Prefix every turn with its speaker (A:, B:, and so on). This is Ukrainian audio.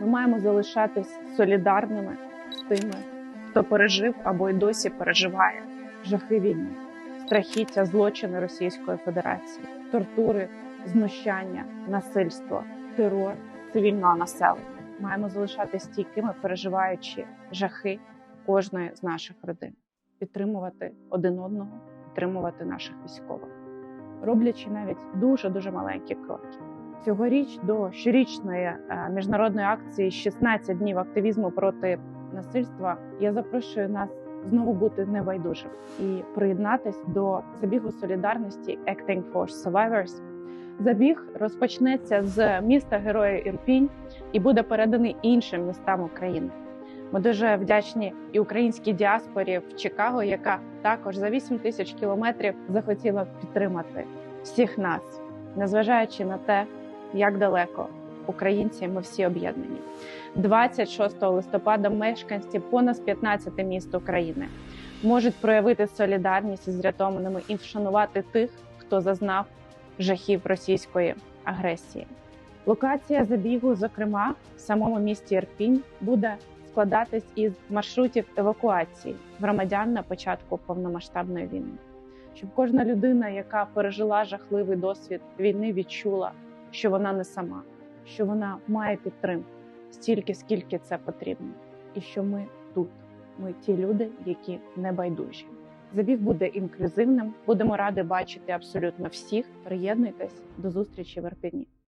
A: Ми маємо залишатись солідарними з тими, хто пережив або й досі переживає жахи війни, страхіття, злочини Російської Федерації, тортури, знущання, насильство, терор цивільного населення. Маємо залишатись стійкими, переживаючи жахи кожної з наших родин, підтримувати один одного, підтримувати наших військових, роблячи навіть дуже дуже маленькі кроки. Цьогоріч до щорічної е, міжнародної акції «16 днів активізму проти насильства я запрошую нас знову бути небайдужим і приєднатись до забігу солідарності Acting for Survivors. Забіг розпочнеться з міста Героя Ірпінь і буде переданий іншим містам України. Ми дуже вдячні і українській діаспорі в Чикаго, яка також за 8 тисяч кілометрів захотіла підтримати всіх нас, незважаючи на те, як далеко українці ми всі об'єднані. 26 листопада мешканці понад 15 міст України можуть проявити солідарність із рятованими і вшанувати тих, хто зазнав жахів російської агресії. Локація забігу, зокрема в самому місті Ірпінь, буде складатись із маршрутів евакуації громадян на початку повномасштабної війни, щоб кожна людина, яка пережила жахливий досвід війни, відчула, що вона не сама, що вона має підтримку стільки, скільки це потрібно, і що ми тут. Ми ті люди, які не байдужі. Забіг буде інклюзивним. Будемо раді бачити абсолютно всіх. Приєднуйтесь до зустрічі в Ірпені.